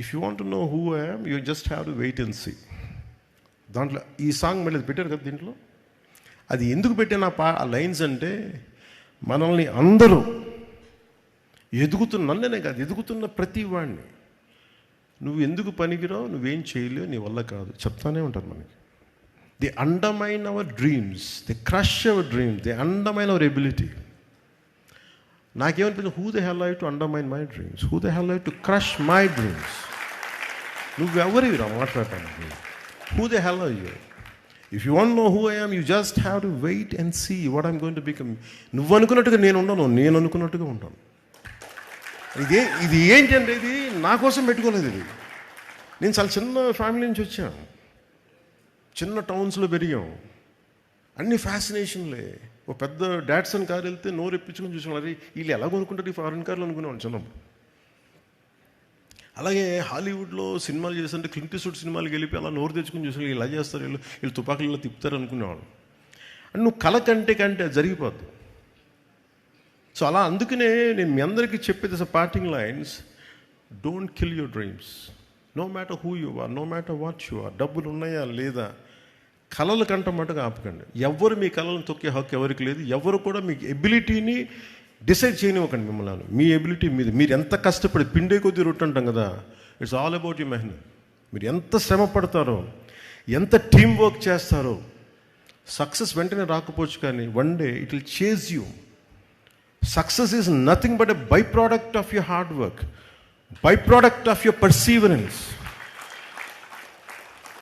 If you want know who I'm you just have to wait and see దాంట్లో ఈ song మళ్ళీ పెట్టారు కదా దీంట్లో? అది ఎందుకు పెట్టిన పా ఆ లైన్స్ అంటే మనల్ని అందరూ ఎదుగుతున్న నన్ననే కాదు ఎదుగుతున్న ప్రతి వాడిని నువ్వు ఎందుకు పనికిరావు నువ్వేం చేయలేవు నీ వల్ల కాదు. చెప్తానే ఉంటారు మనకి. The undermine our dreams the crush our dreams the undermine our ability నాకేమనిపించింది who the hell I to undermine my dreams who the hell I to crush my dreams నువ్వెవరివి రా? మాట్లాడటానికి. Who the hell I you if you want know who I am you just have to wait and see what I'm going to become నువ్వు అనుకున్నట్టుగా నేను ఉండను నేను అనుకున్నట్టుగా ఉంటాను. ఇదే ఇది ఏంటి అంటే ఇది? నా కోసం పెట్టుకోలేదు ఇది. నేను చాలా చిన్న ఫ్యామిలీ నుంచి వచ్చాను. చిన్న టౌన్స్లో పెరిగాం. అన్ని ఫ్యాసినేషన్లే ఓ పెద్ద డాడ్సన్ కారు వెళ్తే నోరు ఎప్పించుకొని చూసాం అరే వీళ్ళు ఎలా కొనుక్కుంటారు ఈ ఫారెన్ కార్లు అనుకునేవాడు చిన్నప్పుడు అలాగే హాలీవుడ్లో సినిమాలు చేస్తుంటే క్లింటిసూడ్ సినిమాలకు వెళ్ళిపోయి అలా నోరు తెచ్చుకుని చూసాం ఇలా చేస్తారు? వీళ్ళు వీళ్ళు తుపాకులు ఇలా తిప్పుతారు అనుకునేవాడు అండ్ నువ్వు కల కంటే కంటే అది జరిగిపోద్ది. సో అలా అందుకనే నేను మీ అందరికీ చెప్పేది అసలు parting lines don't kill your dreams no matter who you are no matter what you are డబ్బులు ఉన్నాయా లేదా? కళలు కంట మటుగా ఆపకండి. ఎవరు మీ కళలను తొక్కే హక్కు ఎవరికి లేదు. ఎవరు కూడా మీ ఎబిలిటీని డిసైడ్ చేయనివ్వకండి మిమ్మల్ని. మీ ఎబిలిటీ మీద మీరు ఎంత కష్టపడి పిండే కొద్దీ రొట్టె అంటాం కదా ఇట్స్ ఆల్ అబౌట్ యూ మెహన్ మీరు ఎంత శ్రమ పడతారో ఎంత టీం వర్క్ చేస్తారో సక్సెస్ వెంటనే రాకపోవచ్చు కానీ one day it will chase you success is nothing but a by product of your hard work by product of your perseverance